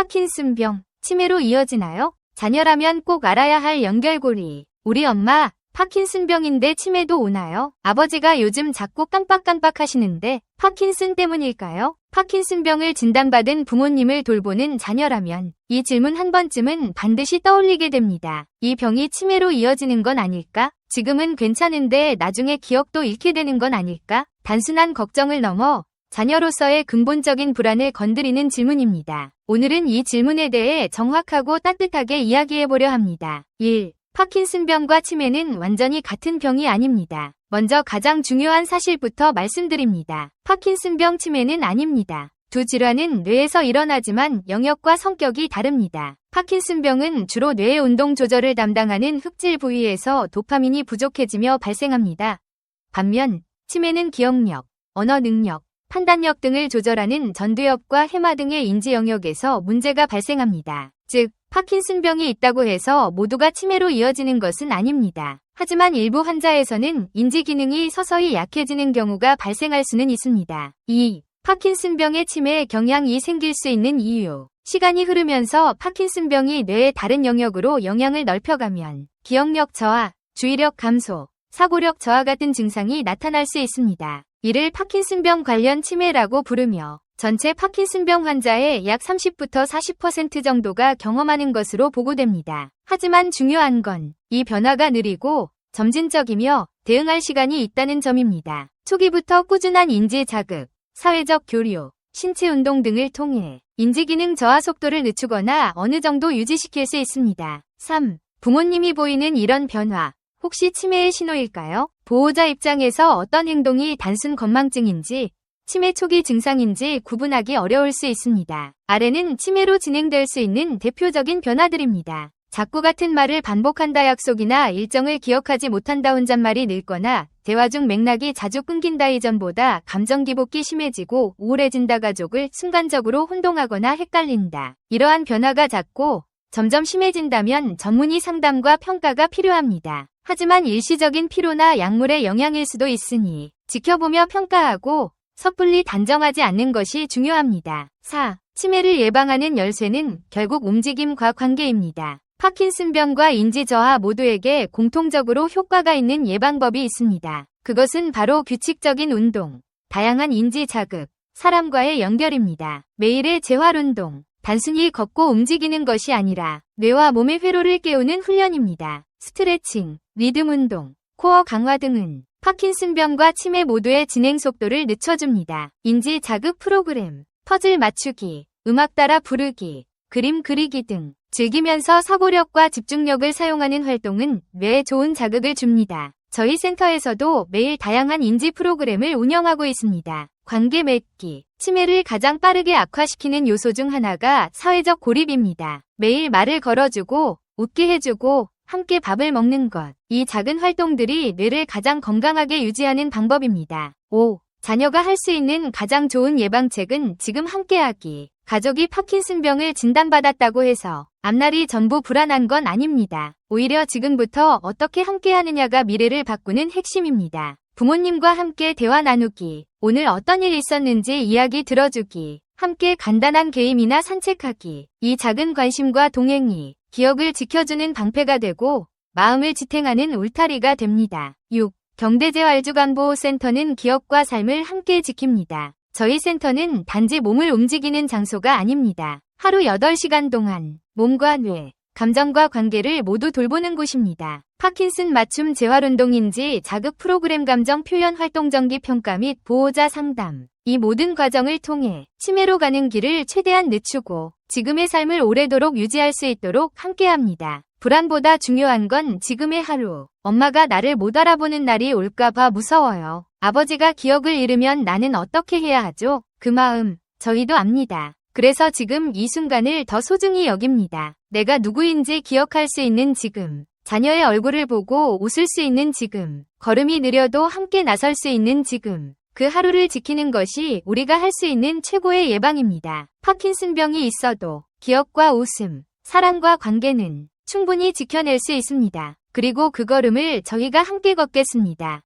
파킨슨병, 치매로 이어지나요? 자녀라면 꼭 알아야 할 연결고리. 우리 엄마, 파킨슨병인데 치매도 오나요? 아버지가 요즘 자꾸 깜빡깜빡 하시는데 파킨슨 때문일까요? 파킨슨병을 진단받은 부모님을 돌보는 자녀라면 이 질문 한 번쯤은 반드시 떠올리게 됩니다. 이 병이 치매로 이어지는 건 아닐까? 지금은 괜찮은데 나중에 기억도 잃게 되는 건 아닐까? 단순한 걱정을 넘어 자녀로서의 근본적인 불안을 건드리는 질문입니다. 오늘은 이 질문에 대해 정확하고 따뜻하게 이야기해보려 합니다. 1. 파킨슨병과 치매는 완전히 같은 병이 아닙니다. 먼저 가장 중요한 사실부터 말씀드립니다. 파킨슨병 치매는 아닙니다. 두 질환은 뇌에서 일어나지만 영역과 성격이 다릅니다. 파킨슨병은 주로 뇌의 운동 조절을 담당하는 흑질 부위에서 도파민이 부족해지며 발생합니다. 반면 치매는 기억력, 언어 능력, 판단력 등을 조절하는 전두엽과 해마 등의 인지 영역에서 문제가 발생합니다. 즉, 파킨슨병이 있다고 해서 모두가 치매로 이어지는 것은 아닙니다. 하지만 일부 환자에서는 인지 기능이 서서히 약해지는 경우가 발생할 수는 있습니다. 2. 파킨슨병의 치매에 경향이 생길 수 있는 이유. 시간이 흐르면서 파킨슨병이 뇌의 다른 영역으로 영향을 넓혀가면 기억력 저하, 주의력 감소, 사고력 저하 같은 증상이 나타날 수 있습니다. 이를 파킨슨병 관련 치매라고 부르며 전체 파킨슨병 환자의 약 30부터 40% 정도가 경험하는 것으로 보고됩니다. 하지만 중요한 건 이 변화가 느리고 점진적이며 대응할 시간이 있다는 점입니다. 초기부터 꾸준한 인지 자극, 사회적 교류, 신체 운동 등을 통해 인지기능 저하 속도를 늦추거나 어느 정도 유지시킬 수 있습니다. 3. 부모님이 보이는 이런 변화, 혹시 치매의 신호일까요? 보호자 입장에서 어떤 행동이 단순 건망증인지 치매 초기 증상인지 구분하기 어려울 수 있습니다. 아래는 치매로 진행될 수 있는 대표적인 변화들입니다. 자꾸 같은 말을 반복한다 약속이나 일정을 기억하지 못한다 혼잣말이 늘거나 대화 중 맥락이 자주 끊긴다 이전보다 감정 기복기 심해지고 우울해진다 가족을 순간적으로 혼동하거나 헷갈린다. 이러한 변화가 작고 점점 심해진다면 전문의 상담과 평가가 필요합니다. 하지만 일시적인 피로나 약물의 영향일 수도 있으니 지켜보며 평가하고 섣불리 단정하지 않는 것이 중요합니다. 4. 치매를 예방하는 열쇠는 결국 움직임과 관계입니다. 파킨슨병과 인지저하 모두에게 공통적으로 효과가 있는 예방법이 있습니다. 그것은 바로 규칙적인 운동, 다양한 인지 자극, 사람과의 연결입니다. 매일의 재활 운동, 단순히 걷고 움직이는 것이 아니라 뇌와 몸의 회로를 깨우는 훈련입니다. 스트레칭, 리듬 운동, 코어 강화 등은 파킨슨병과 치매 모두의 진행 속도를 늦춰줍니다. 인지 자극 프로그램, 퍼즐 맞추기, 음악 따라 부르기, 그림 그리기 등 즐기면서 사고력과 집중력을 사용하는 활동은 뇌에 좋은 자극을 줍니다. 저희 센터에서도 매일 다양한 인지 프로그램을 운영하고 있습니다. 관계 맺기, 치매를 가장 빠르게 악화시키는 요소 중 하나가 사회적 고립입니다. 매일 말을 걸어주고, 웃게 해주고, 함께 밥을 먹는 것. 이 작은 활동들이 뇌를 가장 건강하게 유지하는 방법입니다. 5. 자녀가 할 수 있는 가장 좋은 예방책은 지금 함께하기. 가족이 파킨슨병을 진단받았다고 해서 앞날이 전부 불안한 건 아닙니다. 오히려 지금부터 어떻게 함께하느냐가 미래를 바꾸는 핵심입니다. 부모님과 함께 대화 나누기, 오늘 어떤 일 있었는지 이야기 들어주기, 함께 간단한 게임이나 산책하기, 이 작은 관심과 동행이 기억을 지켜주는 방패가 되고 마음을 지탱하는 울타리가 됩니다. 6. 경대재활주간보호센터는 기억과 삶을 함께 지킵니다. 저희 센터는 단지 몸을 움직이는 장소가 아닙니다. 하루 8시간 동안 몸과 뇌, 감정과 관계를 모두 돌보는 곳입니다. 파킨슨 맞춤 재활운동인지 자극 프로그램 감정 표현 활동 정기 평가 및 보호자 상담. 이 모든 과정을 통해 치매로 가는 길을 최대한 늦추고 지금의 삶을 오래도록 유지할 수 있도록 함께합니다. 불안보다 중요한 건 지금의 하루. 엄마가 나를 못 알아보는 날이 올까봐 무서워요. 아버지가 기억을 잃으면 나는 어떻게 해야 하죠? 그 마음, 저희도 압니다. 그래서 지금 이 순간을 더 소중히 여깁니다. 내가 누구인지 기억할 수 있는 지금. 자녀의 얼굴을 보고 웃을 수 있는 지금. 걸음이 느려도 함께 나설 수 있는 지금. 그 하루를 지키는 것이 우리가 할 수 있는 최고의 예방입니다. 파킨슨병이 있어도 기억과 웃음, 사랑과 관계는 충분히 지켜낼 수 있습니다. 그리고 그 걸음을 저희가 함께 걷겠습니다.